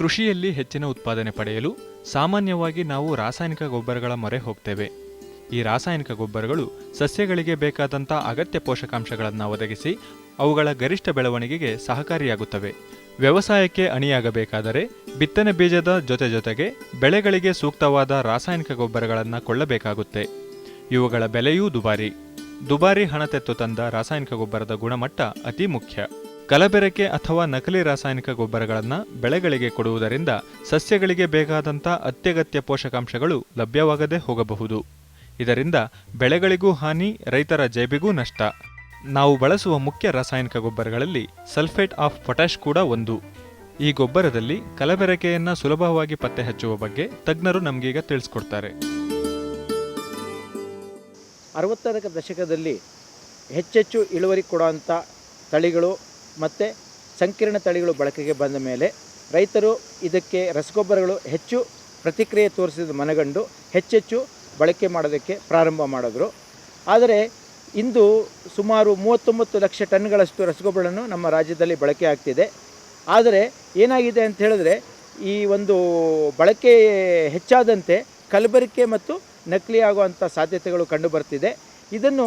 ಕೃಷಿಯಲ್ಲಿ ಹೆಚ್ಚಿನ ಉತ್ಪಾದನೆ ಪಡೆಯಲು ಸಾಮಾನ್ಯವಾಗಿ ನಾವು ರಾಸಾಯನಿಕ ಗೊಬ್ಬರಗಳ ಮೊರೆ ಹೋಗ್ತೇವೆ. ಈ ರಾಸಾಯನಿಕ ಗೊಬ್ಬರಗಳು ಸಸ್ಯಗಳಿಗೆ ಬೇಕಾದಂಥ ಅಗತ್ಯ ಪೋಷಕಾಂಶಗಳನ್ನು ಒದಗಿಸಿ ಅವುಗಳ ಗರಿಷ್ಠ ಬೆಳವಣಿಗೆಗೆ ಸಹಕಾರಿಯಾಗುತ್ತವೆ. ವ್ಯವಸಾಯಕ್ಕೆ ಅಣಿಯಾಗಬೇಕಾದರೆ ಬಿತ್ತನೆ ಬೀಜದ ಜೊತೆ ಜೊತೆಗೆ ಬೆಳೆಗಳಿಗೆ ಸೂಕ್ತವಾದ ರಾಸಾಯನಿಕ ಗೊಬ್ಬರಗಳನ್ನು ಕೊಳ್ಳಬೇಕಾಗುತ್ತೆ. ಇವುಗಳ ಬೆಲೆಯೂ ದುಬಾರಿ. ದುಬಾರಿ ಹಣ ತೆತ್ತು ತಂದ ರಾಸಾಯನಿಕ ಗೊಬ್ಬರದ ಗುಣಮಟ್ಟ ಅತಿ ಮುಖ್ಯ. ಕಲಬೆರಕೆ ಅಥವಾ ನಕಲಿ ರಾಸಾಯನಿಕ ಗೊಬ್ಬರಗಳನ್ನು ಬೆಳೆಗಳಿಗೆ ಕೊಡುವುದರಿಂದ ಸಸ್ಯಗಳಿಗೆ ಬೇಕಾದಂಥ ಅತ್ಯಗತ್ಯ ಪೋಷಕಾಂಶಗಳು ಲಭ್ಯವಾಗದೇ ಹೋಗಬಹುದು. ಇದರಿಂದ ಬೆಳೆಗಳಿಗೂ ಹಾನಿ, ರೈತರ ಜೇಬಿಗೂ ನಷ್ಟ. ನಾವು ಬಳಸುವ ಮುಖ್ಯ ರಾಸಾಯನಿಕ ಗೊಬ್ಬರಗಳಲ್ಲಿ ಸಲ್ಫೇಟ್ ಆಫ್ ಪೊಟ್ಯಾಶ್ ಕೂಡ ಒಂದು. ಈ ಗೊಬ್ಬರದಲ್ಲಿ ಕಲಬೆರಕೆಯನ್ನು ಸುಲಭವಾಗಿ ಪತ್ತೆ ಹಚ್ಚುವ ಬಗ್ಗೆ ತಜ್ಞರು ನಮಗೀಗ ತಿಳಿಸ್ಕೊಡ್ತಾರೆ. ಅರವತ್ತರ ದಶಕದಲ್ಲಿ ಹೆಚ್ಚೆಚ್ಚು ಇಳುವರಿ ಕೊಡುವಂಥ ತಳಿಗಳು ಮತ್ತು ಸಂಕೀರ್ಣ ತಳಿಗಳು ಬಳಕೆಗೆ ಬಂದ ಮೇಲೆ ರೈತರು ಇದಕ್ಕೆ ರಸಗೊಬ್ಬರಗಳು ಹೆಚ್ಚು ಪ್ರತಿಕ್ರಿಯೆ ತೋರಿಸಿದ ಮನಗಂಡು ಹೆಚ್ಚೆಚ್ಚು ಬಳಕೆ ಮಾಡೋದಕ್ಕೆ ಪ್ರಾರಂಭ ಮಾಡಿದ್ರು. ಆದರೆ ಇಂದು ಸುಮಾರು ಮೂವತ್ತೊಂಬತ್ತು ಲಕ್ಷ ಟನ್ಗಳಷ್ಟು ರಸಗೊಬ್ಬರಗಳನ್ನು ನಮ್ಮ ರಾಜ್ಯದಲ್ಲಿ ಬಳಕೆ ಆಗ್ತಿದೆ. ಆದರೆ ಏನಾಗಿದೆ ಅಂತ ಹೇಳಿದ್ರೆ ಈ ಒಂದು ಬಳಕೆ ಹೆಚ್ಚಾದಂತೆ ಕಲಬೆರಕೆ ಮತ್ತು ನಕಲಿ ಆಗುವಂಥ ಸಾಧ್ಯತೆಗಳು ಕಂಡುಬರ್ತಿದೆ ಇದನ್ನು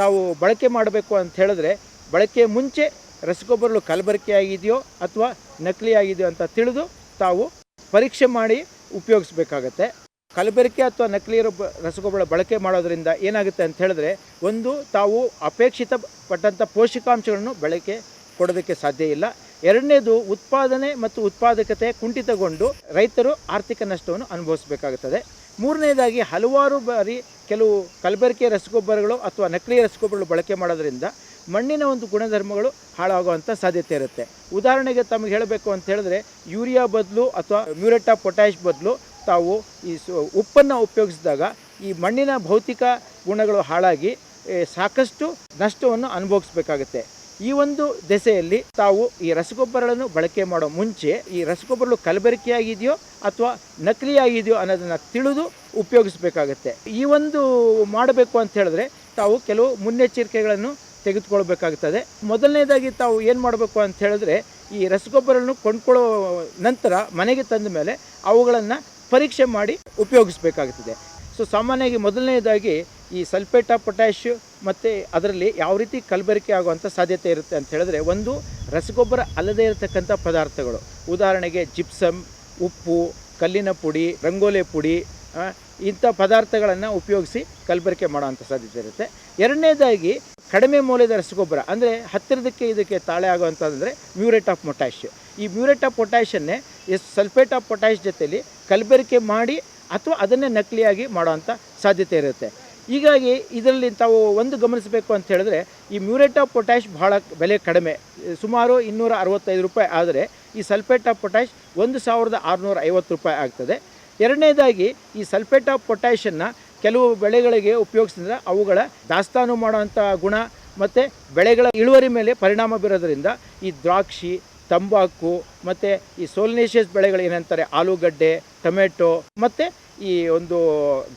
ನಾವು ಬಳಕೆ ಮಾಡಬೇಕು ಅಂತ ಹೇಳಿದ್ರೆ ಬಳಕೆ ಮುಂಚೆ ರಸಗೊಬ್ಬರಗಳು ಕಲಬೆರಕೆ ಆಗಿದೆಯೋ ಅಥವಾ ನಕಲಿ ಆಗಿದೆಯೋ ಅಂತ ತಿಳಿದು ತಾವು ಪರೀಕ್ಷೆ ಮಾಡಿ ಉಪಯೋಗಿಸ್ಬೇಕಾಗತ್ತೆ. ಕಲಬೆರಕೆ ಅಥವಾ ನಕಲಿ ರಸಗೊಬ್ಬರ ಬಳಕೆ ಮಾಡೋದರಿಂದ ಏನಾಗುತ್ತೆ ಅಂತ ಹೇಳಿದ್ರೆ ಒಂದು ತಾವು ಅಪೇಕ್ಷಿತ ಪಟ್ಟಂಥ ಪೋಷಕಾಂಶಗಳನ್ನು ಬಳಕೆ ಕೊಡೋದಕ್ಕೆ ಸಾಧ್ಯ ಇಲ್ಲ. ಎರಡನೇದು ಉತ್ಪಾದನೆ ಮತ್ತು ಉತ್ಪಾದಕತೆ ಕುಂಠಿತಗೊಂಡು ರೈತರು ಆರ್ಥಿಕ ನಷ್ಟವನ್ನು ಅನುಭವಿಸಬೇಕಾಗುತ್ತದೆ. ಮೂರನೇದಾಗಿ ಹಲವಾರು ಬಾರಿ ಕೆಲವು ಕಲಬೆರಕೆ ರಸಗೊಬ್ಬರಗಳು ಅಥವಾ ನಕಲಿ ರಸಗೊಬ್ಬರಗಳು ಬಳಕೆ ಮಾಡೋದ್ರಿಂದ ಮಣ್ಣಿನ ಒಂದು ಗುಣಧರ್ಮಗಳು ಹಾಳಾಗುವಂಥ ಸಾಧ್ಯತೆ ಇರುತ್ತೆ. ಉದಾಹರಣೆಗೆ ತಮಗೆ ಹೇಳಬೇಕು ಅಂತ ಹೇಳಿದ್ರೆ, ಯೂರಿಯಾ ಬದಲು ಅಥವಾ ಮ್ಯೂರೆಟ್ ಆಫ್ ಪೊಟ್ಯಾಶ್ ಬದಲು ತಾವು ಈ ಉಪ್ಪನ್ನು ಉಪಯೋಗಿಸಿದಾಗ ಈ ಮಣ್ಣಿನ ಭೌತಿಕ ಗುಣಗಳು ಹಾಳಾಗಿ ಸಾಕಷ್ಟು ನಷ್ಟವನ್ನು ಅನುಭವಿಸಬೇಕಾಗುತ್ತೆ. ಈ ಒಂದು ದೆಸೆಯಲ್ಲಿ ತಾವು ಈ ರಸಗೊಬ್ಬರಗಳನ್ನು ಬಳಕೆ ಮಾಡೋ ಮುಂಚೆ, ಈ ರಸಗೊಬ್ಬರಗಳು ಕಲಬೆರಕೆಯಾಗಿದೆಯೋ ಅಥವಾ ನಕಲಿಯಾಗಿದೆಯೋ ಅನ್ನೋದನ್ನು ತಿಳಿದು ಉಪಯೋಗಿಸಬೇಕಾಗತ್ತೆ. ಈ ಒಂದು ಮಾಡಬೇಕು ಅಂತ ಹೇಳಿದ್ರೆ, ತಾವು ಕೆಲವು ಮುನ್ನೆಚ್ಚರಿಕೆಗಳನ್ನು ತೆಗೆದುಕೊಳ್ಬೇಕಾಗುತ್ತದೆ ಮೊದಲನೇದಾಗಿ ತಾವು ಏನು ಮಾಡಬೇಕು ಅಂತ ಹೇಳಿದ್ರೆ, ಈ ರಸಗೊಬ್ಬರವನ್ನು ಕೊಂಡ್ಕೊಳ್ಳೋ ನಂತರ ಮನೆಗೆ ತಂದ ಮೇಲೆ ಅವುಗಳನ್ನು ಪರೀಕ್ಷೆ ಮಾಡಿ ಉಪಯೋಗಿಸಬೇಕಾಗ್ತದೆ. ಸೊ, ಸಾಮಾನ್ಯವಾಗಿ ಮೊದಲನೇದಾಗಿ ಈ ಸಲ್ಫೇಟ್ ಆಫ್ ಪೊಟ್ಯಾಶ್ ಮತ್ತು ಅದರಲ್ಲಿ ಯಾವ ರೀತಿ ಕಲಬೆರಕೆ ಆಗುವಂಥ ಸಾಧ್ಯತೆ ಇರುತ್ತೆ ಅಂತ ಹೇಳಿದ್ರೆ, ಒಂದು ರಸಗೊಬ್ಬರ ಅಲ್ಲದೇ ಇರತಕ್ಕಂಥ ಪದಾರ್ಥಗಳು. ಉದಾಹರಣೆಗೆ ಜಿಪ್ಸಮ್, ಉಪ್ಪು, ಕಲ್ಲಿನ ಪುಡಿ, ರಂಗೋಲೆ ಪುಡಿ ಇಂಥ ಪದಾರ್ಥಗಳನ್ನು ಉಪಯೋಗಿಸಿ ಕಲಬೆರಕೆ ಮಾಡುವಂಥ ಸಾಧ್ಯತೆ ಇರುತ್ತೆ. ಎರಡನೇದಾಗಿ ಕಡಿಮೆ ಮೌಲ್ಯದ ರಸಗೊಬ್ಬರ ಅಂದರೆ ಹತ್ತಿರದಕ್ಕೆ ಇದಕ್ಕೆ ತಾಳೆ ಆಗುವಂಥದ್ದಂದರೆ ಮ್ಯೂರೇಟ್ ಆಫ್ ಪೊಟ್ಯಾಶ್ ಈ ಮ್ಯೂರೇಟ್ ಆಫ್ ಪೊಟ್ಯಾಷನ್ನೇ ಎಸ್ ಸಲ್ಫೇಟ್ ಆಫ್ ಪೊಟ್ಯಾಶ್ ಜೊತೆಯಲ್ಲಿ ಕಲಬೆರಿಕೆ ಮಾಡಿ ಅಥವಾ ಅದನ್ನೇ ನಕಲಿಯಾಗಿ ಮಾಡುವಂಥ ಸಾಧ್ಯತೆ ಇರುತ್ತೆ. ಹೀಗಾಗಿ ಇದರಲ್ಲಿ ತಾವು ಒಂದು ಗಮನಿಸಬೇಕು ಅಂತ ಹೇಳಿದ್ರೆ, ಈ ಮ್ಯೂರೇಟ್ ಆಫ್ ಪೊಟ್ಯಾಶ್ ಬಹಳ ಬೆಲೆ ಕಡಿಮೆ. ಸುಮಾರು ಇನ್ನೂರ ಅರವತ್ತೈದು ರೂಪಾಯಿ ಆದರೆ ಈ ಸಲ್ಫೇಟ್ ಆಫ್ ಪೊಟ್ಯಾಶ್ ಒಂದು ಸಾವಿರದ ಆರುನೂರ ಐವತ್ತು ರೂಪಾಯಿ ಆಗ್ತದೆ. ಎರಡನೇದಾಗಿ ಈ ಸಲ್ಫೇಟ್ ಆಫ್ ಪೊಟ್ಯಾಷನ್ನು ಕೆಲವು ಬೆಳೆಗಳಿಗೆ ಉಪಯೋಗಿಸಿದ್ರೆ ಅವುಗಳ ದಾಸ್ತಾನು ಮಾಡುವಂಥ ಗುಣ ಮತ್ತು ಬೆಳೆಗಳ ಇಳುವರಿ ಮೇಲೆ ಪರಿಣಾಮ ಬೀರೋದ್ರಿಂದ ಈ ದ್ರಾಕ್ಷಿ, ತಂಬಾಕು ಮತ್ತು ಈ ಸೋಲ್ನೇಷಿಯಸ್ ಬೆಳೆಗಳು ಏನಂತಾರೆ, ಆಲೂಗಡ್ಡೆ, ಟೊಮೆಟೊ ಮತ್ತು ಈ ಒಂದು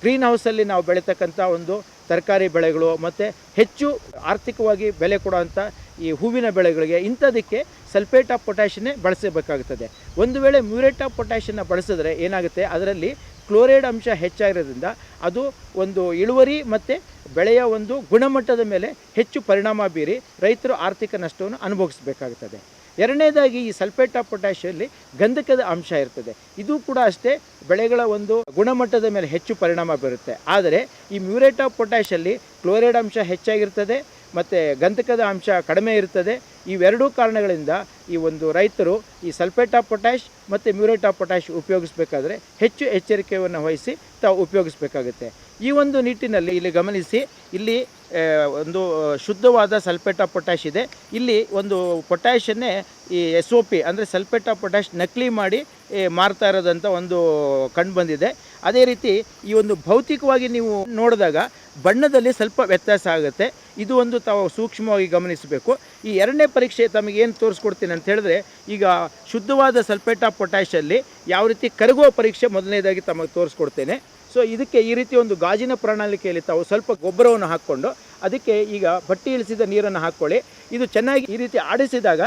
ಗ್ರೀನ್ ಹೌಸಲ್ಲಿ ನಾವು ಬೆಳೀತಕ್ಕಂಥ ಒಂದು ತರಕಾರಿ ಬೆಳೆಗಳು ಮತ್ತು ಹೆಚ್ಚು ಆರ್ಥಿಕವಾಗಿ ಬೆಲೆ ಕೊಡುವಂಥ ಈ ಹೂವಿನ ಬೆಳೆಗಳಿಗೆ ಇಂಥದಕ್ಕೆ ಸಲ್ಫೇಟ್ ಆಫ್ ಪೊಟ್ಯಾಷನ್ನೇ ಬಳಸಬೇಕಾಗುತ್ತದೆ ಒಂದು ವೇಳೆ ಮ್ಯೂರೇಟ್ ಆಫ್ ಪೊಟ್ಯಾಷನ್ನ ಬಳಸಿದ್ರೆ ಏನಾಗುತ್ತೆ? ಅದರಲ್ಲಿ ಕ್ಲೋರೈಡ್ ಅಂಶ ಹೆಚ್ಚಾಗಿರೋದ್ರಿಂದ ಅದು ಒಂದು ಇಳುವರಿ ಮತ್ತು ಬೆಳೆಯ ಒಂದು ಗುಣಮಟ್ಟದ ಮೇಲೆ ಹೆಚ್ಚು ಪರಿಣಾಮ ಬೀರಿ ರೈತರು ಆರ್ಥಿಕ ನಷ್ಟವನ್ನು ಅನುಭವಿಸಬೇಕಾಗುತ್ತದೆ ಎರಡನೇದಾಗಿ ಈ ಸಲ್ಫೇಟ್ ಆಫ್ ಪೊಟ್ಯಾಷಿಯಲ್ಲಿ ಗಂಧಕದ ಅಂಶ ಇರ್ತದೆ. ಇದು ಕೂಡ ಅಷ್ಟೇ ಬೆಳೆಗಳ ಒಂದು ಗುಣಮಟ್ಟದ ಮೇಲೆ ಹೆಚ್ಚು ಪರಿಣಾಮ ಬೀರುತ್ತೆ. ಆದರೆ ಈ ಮ್ಯೂರೇಟ್ ಆಫ್ ಪೊಟ್ಯಾಷಲ್ಲಿ ಕ್ಲೋರೈಡ್ ಅಂಶ ಹೆಚ್ಚಾಗಿರ್ತದೆ. ಮತ್ತು ಗಂಧಕದ ಅಂಶ ಕಡಿಮೆ ಇರ್ತದೆ. ಇವೆರಡೂ ಕಾರಣಗಳಿಂದ ಈ ಒಂದು ರೈತರು ಈ ಸಲ್ಫೇಟ್ ಆಫ್ ಪೊಟ್ಯಾಶ್ ಮತ್ತು ಮ್ಯೂರೇಟ್ ಆಫ್ ಪೊಟ್ಯಾಶ್ ಉಪಯೋಗಿಸಬೇಕಾದ್ರೆ ಹೆಚ್ಚು ಎಚ್ಚರಿಕೆಯನ್ನು ವಹಿಸಿ ತಾವು ಉಪಯೋಗಿಸಬೇಕಾಗುತ್ತೆ. ಈ ಒಂದು ನಿಟ್ಟಿನಲ್ಲಿ ಇಲ್ಲಿ ಗಮನಿಸಿ, ಇಲ್ಲಿ ಒಂದು ಶುದ್ಧವಾದ ಸಲ್ಫೇಟ್ ಆಫ್ ಪೊಟ್ಯಾಶ್ ಇದೆ. ಇಲ್ಲಿ ಒಂದು ಪೊಟ್ಯಾಷನ್ನೇ ಈ ಎಸ್ ಒ ಪಿ ಅಂದರೆ ಸಲ್ಫೇಟ್ ಆಫ್ ಪೊಟ್ಯಾಶ್ ನಕಲಿ ಮಾಡಿ ಮಾರ್ತಾ ಇರೋದಂಥ ಒಂದು ಕಂಡು ಬಂದಿದೆ. ಅದೇ ರೀತಿ ಈ ಒಂದು ಭೌತಿಕವಾಗಿ ನೀವು ನೋಡಿದಾಗ ಬಣ್ಣದಲ್ಲಿ ಸ್ವಲ್ಪ ವ್ಯತ್ಯಾಸ ಆಗುತ್ತೆ. ಇದು ಒಂದು ತಾವು ಸೂಕ್ಷ್ಮವಾಗಿ ಗಮನಿಸಬೇಕು. ಈ ಎರಡನೇ ಪರೀಕ್ಷೆ ತಮಗೆ ಏನು ತೋರಿಸ್ಕೊಡ್ತೀನಿ ಅಂತ ಹೇಳಿದ್ರೆ, ಈಗ ಶುದ್ಧವಾದ ಸಲ್ಫೇಟ್ ಆಫ್ ಪೊಟ್ಯಾಷಲ್ಲಿ ಯಾವ ರೀತಿ ಕರಗುವ ಪರೀಕ್ಷೆ ಮೊದಲನೇದಾಗಿ ತಮಗೆ ತೋರಿಸ್ಕೊಡ್ತೇನೆ. ಸೊ ಇದಕ್ಕೆ ಈ ರೀತಿ ಒಂದು ಗಾಜಿನ ಪ್ರಣಾಳಿಕೆಯಲ್ಲಿ ತಾವು ಸ್ವಲ್ಪ ಗೊಬ್ಬರವನ್ನು ಹಾಕ್ಕೊಂಡು ಅದಕ್ಕೆ ಈಗ ಬಟ್ಟಿ ಇಳಿಸಿದ ನೀರನ್ನು ಹಾಕ್ಕೊಳ್ಳಿ. ಇದು ಚೆನ್ನಾಗಿ ಈ ರೀತಿ ಆಡಿಸಿದಾಗ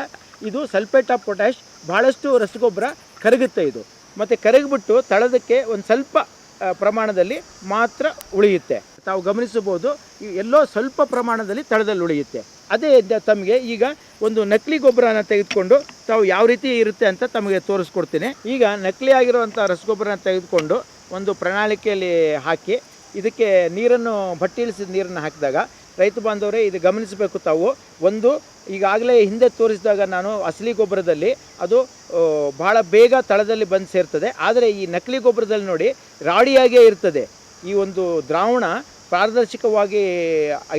ಇದು ಸಲ್ಫೇಟ್ ಆಫ್ ಪೊಟ್ಯಾಶ್ ಭಾಳಷ್ಟು ರಸಗೊಬ್ಬರ ಕರಗುತ್ತೆ ಇದು. ಮತ್ತು ಕರಗಿಬಿಟ್ಟು ತಳದಕ್ಕೆ ಒಂದು ಸ್ವಲ್ಪ ಪ್ರಮಾಣದಲ್ಲಿ ಮಾತ್ರ ಉಳಿಯುತ್ತೆ. ತಾವು ಗಮನಿಸಬಹುದು ಎಲ್ಲೋ ಸ್ವಲ್ಪ ಪ್ರಮಾಣದಲ್ಲಿ ತಳದಲ್ಲಿ ಉಳಿಯುತ್ತೆ. ಅದೇ ತಮಗೆ ಈಗ ಒಂದು ನಕಲಿ ಗೊಬ್ಬರನ ತೆಗೆದುಕೊಂಡು ತಾವು ಯಾವ ರೀತಿ ಇರುತ್ತೆ ಅಂತ ತಮಗೆ ತೋರಿಸ್ಕೊಡ್ತೀನಿ. ಈಗ ನಕಲಿ ಆಗಿರುವಂಥ ರಸಗೊಬ್ಬರನ ತೆಗೆದುಕೊಂಡು ಒಂದು ಪ್ರಣಾಳಿಕೆಯಲ್ಲಿ ಹಾಕಿ ಇದಕ್ಕೆ ನೀರನ್ನು ಭಟ್ಟಿಳಿಸಿದ ನೀರನ್ನು ಹಾಕಿದಾಗ ರೈತ ಬಾಂಧವರೇ, ಇದು ಗಮನಿಸಬೇಕು ತಾವು. ಒಂದು, ಈಗಾಗಲೇ ಹಿಂದೆ ತೋರಿಸಿದಾಗ ನಾನು ಅಸಲಿ ಗೊಬ್ಬರದಲ್ಲಿ ಅದು ಬಹಳ ಬೇಗ ತಳದಲ್ಲಿ ಬಂದು ಸೇರ್ತದೆ. ಆದರೆ ಈ ನಕಲಿ ಗೊಬ್ಬರದಲ್ಲಿ ನೋಡಿ ರಾಡಿಯಾಗೇ ಇರ್ತದೆ. ಈ ಒಂದು ದ್ರಾವಣ ಪಾರದರ್ಶಕವಾಗಿ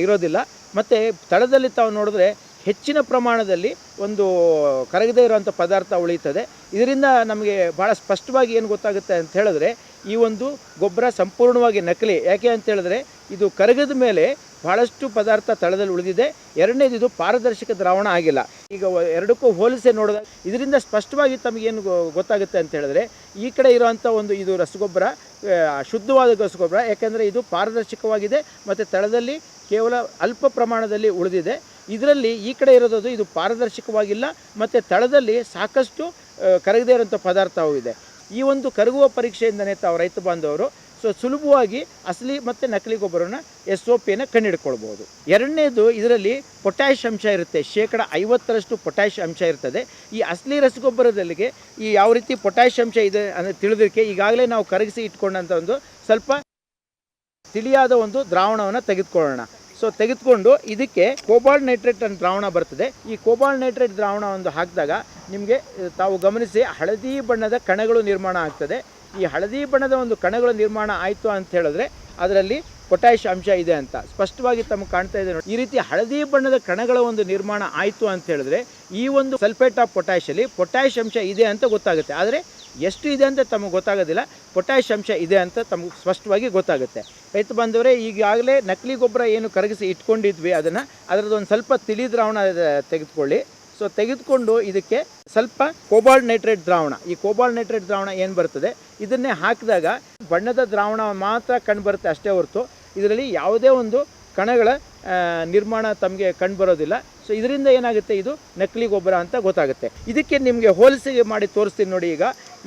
ಇರೋದಿಲ್ಲ. ಮತ್ತು ತಳದಲ್ಲಿ ತಾವು ನೋಡಿದ್ರೆ ಹೆಚ್ಚಿನ ಪ್ರಮಾಣದಲ್ಲಿ ಒಂದು ಕರಗದೇ ಇರುವಂಥ ಪದಾರ್ಥ ಉಳಿಯುತ್ತದೆ. ಇದರಿಂದ ನಮಗೆ ಭಾಳ ಸ್ಪಷ್ಟವಾಗಿ ಏನು ಗೊತ್ತಾಗುತ್ತೆ ಅಂತ ಹೇಳಿದ್ರೆ, ಈ ಒಂದು ಗೊಬ್ಬರ ಸಂಪೂರ್ಣವಾಗಿ ನಕಲಿ. ಯಾಕೆ ಅಂತ ಹೇಳಿದ್ರೆ, ಇದು ಕರಗದ ಮೇಲೆ ಭಾಳಷ್ಟು ಪದಾರ್ಥ ತಳದಲ್ಲಿ ಉಳಿದಿದೆ. ಎರಡನೇದು ಇದು ಪಾರದರ್ಶಕ ದ್ರಾವಣ ಆಗಿಲ್ಲ. ಈಗ ಎರಡಕ್ಕೂ ಹೋಲಿಸಿ ನೋಡಿದಾಗ ಇದರಿಂದ ಸ್ಪಷ್ಟವಾಗಿ ತಮಗೇನು ಗೊತ್ತಾಗುತ್ತೆ ಅಂತ ಹೇಳಿದ್ರೆ, ಈ ಕಡೆ ಇರುವಂಥ ಒಂದು ಇದು ರಸಗೊಬ್ಬರ ಶುದ್ಧವಾದ ರಸಗೊಬ್ಬರ, ಯಾಕೆಂದರೆ ಇದು ಪಾರದರ್ಶಕವಾಗಿದೆ ಮತ್ತು ತಳದಲ್ಲಿ ಕೇವಲ ಅಲ್ಪ ಪ್ರಮಾಣದಲ್ಲಿ ಉಳಿದಿದೆ. ಇದರಲ್ಲಿ ಈ ಕಡೆ ಇರೋದು ಇದು ಪಾರದರ್ಶಕವಾಗಿಲ್ಲ, ಮತ್ತು ತಳದಲ್ಲಿ ಸಾಕಷ್ಟು ಕರಗದೇ ಇರುವಂಥ ಪದಾರ್ಥವೂ ಇದೆ. ಈ ಒಂದು ಕರಗುವ ಪರೀಕ್ಷೆಯಿಂದನೇ ತಾವು ರೈತ ಬಾಂಧವರು, ಸೊ ಸುಲಭವಾಗಿ ಅಸಲಿ ಮತ್ತು ನಕಲಿ ಗೊಬ್ಬರನ ಎಸ್ ಒ ಪಿಯನ್ನು ಕಂಡುಹಿಡ್ಕೊಳ್ಬೋದು ಎರಡನೇದು ಇದರಲ್ಲಿ ಪೊಟ್ಯಾಷ್ ಅಂಶ ಇರುತ್ತೆ. ಶೇಕಡ ಐವತ್ತರಷ್ಟು ಪೊಟ್ಯಾಷ್ ಅಂಶ ಇರ್ತದೆ. ಈ ಅಸಲಿ ರಸಗೊಬ್ಬರದಲ್ಲಿಗೆ ಈ ಯಾವ ರೀತಿ ಪೊಟ್ಯಾಷ್ ಅಂಶ ಇದೆ ಅಂದರೆ ತಿಳಿದಕ್ಕೆ ಈಗಾಗಲೇ ನಾವು ಕರಗಿಸಿ ಇಟ್ಕೊಂಡಂಥ ಒಂದು ಸ್ವಲ್ಪ ತಿಳಿಯಾದ ಒಂದು ದ್ರಾವಣವನ್ನು ತೆಗೆದುಕೊಳ್ಳೋಣ. ಸೊ ತೆಗೆದುಕೊಂಡು ಇದಕ್ಕೆ ಕೋಬಾಲ್ಟ್ ನೈಟ್ರೇಟ್ ಅಂತ ದ್ರಾವಣ ಬರ್ತದೆ. ಈ ಕೋಬಾಲ್ಟ್ ನೈಟ್ರೇಟ್ ದ್ರಾವಣ ಒಂದು ಹಾಕಿದಾಗ ನಿಮಗೆ ತಾವು ಗಮನಿಸಿ, ಹಳದಿ ಬಣ್ಣದ ಕಣಗಳು ನಿರ್ಮಾಣ ಆಗ್ತದೆ. ಈ ಹಳದಿ ಬಣ್ಣದ ಒಂದು ಕಣಗಳು ನಿರ್ಮಾಣ ಆಯಿತು ಅಂತ ಹೇಳಿದ್ರೆ, ಅದರಲ್ಲಿ ಪೊಟ್ಯಾಷ್ ಅಂಶ ಇದೆ ಅಂತ. ಸ್ಪಷ್ಟವಾಗಿ ತಮಗೆ ಕಾಣ್ತಾ ಇದೆ ನೋಡಿ. ಈ ರೀತಿ ಹಳದಿ ಬಣ್ಣದ ಕಣಗಳ ಒಂದು ನಿರ್ಮಾಣ ಆಯಿತು ಅಂತ ಹೇಳಿದ್ರೆ, ಈ ಒಂದು ಸಲ್ಫೇಟ್ ಆಫ್ ಪೊಟ್ಯಾಶಲ್ಲಿ ಪೊಟ್ಯಾಷ್ ಅಂಶ ಇದೆ ಅಂತ ಗೊತ್ತಾಗುತ್ತೆ. ಆದರೆ, ಎಷ್ಟು ಇದೆ ಅಂತ ತಮಗೆ ಗೊತ್ತಾಗೋದಿಲ್ಲ. ಪೊಟ್ಯಾಷ್ ಅಂಶ ಇದೆ ಅಂತ ತಮಗೆ ಸ್ಪಷ್ಟವಾಗಿ ಗೊತ್ತಾಗುತ್ತೆ. ರೈತ ಬಂದವರೇ ಈಗಾಗಲೇ ನಕಲಿ ಗೊಬ್ಬರ ಏನು ಕರಗಿಸಿ ಇಟ್ಕೊಂಡಿದ್ವಿ, ಅದನ್ನು. ಅದರದ್ದು ಒಂದು ಸ್ವಲ್ಪ ತಿಳಿ ದ್ರಾವಣ ತೆಗೆದುಕೊಳ್ಳಿ. ಸೊ ತೆಗೆದುಕೊಂಡು ಇದಕ್ಕೆ ಸ್ವಲ್ಪ ಕೋಬಾಲ್ಟ್ ನೈಟ್ರೇಟ್ ದ್ರಾವಣ. ಈ ಕೋಬಾಲ್ಟ್ ನೈಟ್ರೇಟ್ ದ್ರಾವಣ ಏನು ಬರ್ತದೆ? ಇದನ್ನೇ ಹಾಕಿದಾಗ ಬಣ್ಣದ ದ್ರಾವಣ ಮಾತ್ರ ಕಂಡು ಬರುತ್ತೆ ಅಷ್ಟೇ ಹೊರತು. ಇದರಲ್ಲಿ ಯಾವುದೇ ಒಂದು ಕಣಗಳ ನಿರ್ಮಾಣ ತಮಗೆ ಕಂಡು ಬರೋದಿಲ್ಲ. ಸೊ ಇದರಿಂದ ಏನಾಗುತ್ತೆ? ಇದು ನಕಲಿ ಗೊಬ್ಬರ ಅಂತ ಗೊತ್ತಾಗುತ್ತೆ. ಇದಕ್ಕೆ ನಿಮಗೆ ಹೋಲಿಸಿ ಮಾಡಿ ತೋರಿಸ್ತೀನಿ ನೋಡಿ ಈಗ.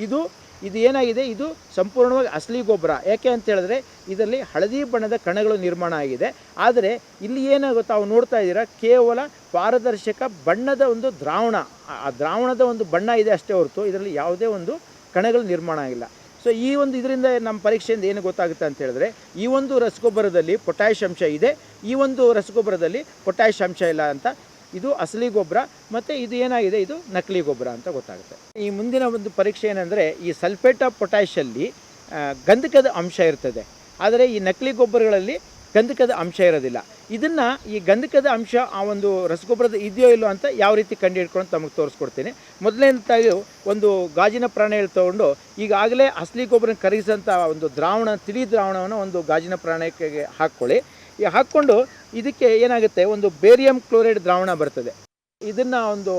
ಇದು ಇದು ಏನಾಗಿದೆ? ಇದು ಸಂಪೂರ್ಣವಾಗಿ ಅಸಲಿ ಗೊಬ್ಬರ. ಯಾಕೆ ಅಂತ ಹೇಳಿದ್ರೆ, ಇದರಲ್ಲಿ ಹಳದಿ ಬಣ್ಣದ ಕಣಗಳು ನಿರ್ಮಾಣ ಆಗಿದೆ. ಆದರೆ ಇಲ್ಲಿ ಏನಾಗೋ ತಾವು ನೋಡ್ತಾ ಇದ್ದೀರಾ? ಕೇವಲ ಪಾರದರ್ಶಕ ಬಣ್ಣದ ಒಂದು ದ್ರಾವಣ. ಆ- ಆ ದ್ರಾವಣದ ಒಂದು ಬಣ್ಣ ಇದೆ ಅಷ್ಟೇ ಹೊರತು ಇದರಲ್ಲಿ ಯಾವುದೇ ಒಂದು ಕಣಗಳು ನಿರ್ಮಾಣ ಆಗಿಲ್ಲ. ಸೊ ಈ ಒಂದು ಇದರಿಂದ ನಮ್ಮ ಪರೀಕ್ಷೆಯಿಂದ ಏನು ಗೊತ್ತಾಗುತ್ತೆ ಅಂತ ಹೇಳಿದ್ರೆ, ಈ ಒಂದು ರಸಗೊಬ್ಬರದಲ್ಲಿ ಪೊಟ್ಯಾಷ್ ಅಂಶ ಇದೆ. ಈ ಒಂದು ರಸಗೊಬ್ಬರದಲ್ಲಿ ಪೊಟ್ಯಾಷ್ ಅಂಶ ಇಲ್ಲ ಅಂತ ಇದು ಅಸಲಿ ಗೊಬ್ಬರ, ಮತ್ತು ಇದು ಏನಾಗಿದೆ? ಇದು ನಕಲಿ ಗೊಬ್ಬರ ಅಂತ ಗೊತ್ತಾಗುತ್ತೆ. ಈ ಮುಂದಿನ ಒಂದು ಪರೀಕ್ಷೆ ಏನಂದರೆ, ಈ ಸಲ್ಫೇಟ್ ಆಫ್ ಪೊಟ್ಯಾಷಲ್ಲಿ ಗಂಧಕದ ಅಂಶ ಇರ್ತದೆ. ಆದರೆ ಈ ನಕಲಿ ಗೊಬ್ಬರಗಳಲ್ಲಿ ಗಂಧಕದ ಅಂಶ ಇರೋದಿಲ್ಲ. ಇದನ್ನು ಈ ಗಂಧಕದ ಅಂಶ ಆ ಒಂದು ರಸಗೊಬ್ಬರದ ಇದೆಯೋ ಇಲ್ಲೋ ಅಂತ ಯಾವ ರೀತಿ ಕಂಡುಹಿಡ್ಕೊಂಡು ತಮಗೆ ತೋರಿಸ್ಕೊಡ್ತೀನಿ. ಮೊದಲನೇದಾಗಿ ಒಂದು ಗಾಜಿನ ಪ್ರಾಣಿಗಳು ತೊಗೊಂಡು, ಈಗಾಗಲೇ ಅಸಲಿ ಗೊಬ್ಬರನ ಕರಗಿಸಿದಂಥ ಒಂದು ದ್ರಾವಣ, ತಿಳಿ ದ್ರಾವಣವನ್ನು ಒಂದು ಗಾಜಿನ ಪ್ರಾಣಕ್ಕೆ ಹಾಕ್ಕೊಳ್ಳಿ. ಈ ಹಾಕ್ಕೊಂಡು ಇದಕ್ಕೆ ಏನಾಗುತ್ತೆ? ಒಂದು ಬೇರಿಯಂ ಕ್ಲೋರೈಡ್ ದ್ರಾವಣ ಬರ್ತದೆ. ಇದನ್ನು ಒಂದು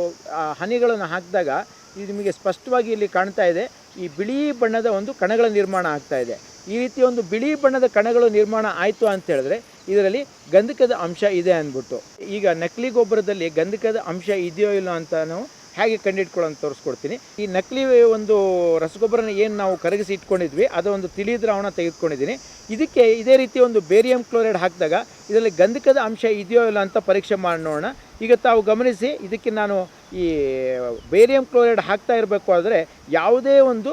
ಹನಿಗಳನ್ನು ಹಾಕಿದಾಗ ಇದು ನಿಮಗೆ ಸ್ಪಷ್ಟವಾಗಿ ಇಲ್ಲಿ ಕಾಣ್ತಾ ಇದೆ, ಈ ಬಿಳಿ ಬಣ್ಣದ ಒಂದು ಕಣಗಳ ನಿರ್ಮಾಣ ಆಗ್ತಾ ಇದೆ. ಈ ರೀತಿ ಒಂದು ಬಿಳಿ ಬಣ್ಣದ ಕಣಗಳು ನಿರ್ಮಾಣ ಆಯಿತು ಅಂತ ಹೇಳಿದ್ರೆ ಇದರಲ್ಲಿ ಗಂಧಕದ ಅಂಶ ಇದೆ ಅಂದ್ಬಿಟ್ಟು. ಈಗ ನಕಲಿ ಗೊಬ್ಬರದಲ್ಲಿ ಗಂಧಕದ ಅಂಶ ಇದೆಯೋ ಇಲ್ಲೋ ಅಂತ ನಾವು ಹೇಗೆ ಕಂಡಿಡ್ಕೊಳ್ಳೋಂತ ತೋರಿಸ್ಕೊಡ್ತೀನಿ. ಈ ನಕಲಿ ಒಂದು ರಸಗೊಬ್ಬರನ ಏನು ನಾವು ಕರಗಿಸಿ ಇಟ್ಕೊಂಡಿದ್ವಿ ಅದು ಒಂದು ತಿಳಿ ದ್ರಾವಣ ತೆಗೆದುಕೊಂಡಿದ್ದೀನಿ. ಇದಕ್ಕೆ ಇದೇ ರೀತಿ ಒಂದು ಬೇರಿಯಂ ಕ್ಲೋರೈಡ್ ಹಾಕಿದಾಗ ಇದರಲ್ಲಿ ಗಂಧಕದ ಅಂಶ ಇದೆಯೋ ಇಲ್ಲ ಅಂತ ಪರೀಕ್ಷೆ ಮಾಡಿ ನೋಡೋಣ. ಈಗ ತಾವು ಗಮನಿಸಿ, ಇದಕ್ಕೆ ನಾನು ಈ ಬೇರಿಯಂ ಕ್ಲೋರೈಡ್ ಹಾಕ್ತಾ ಇರಬೇಕು ಆದರೆ ಯಾವುದೇ ಒಂದು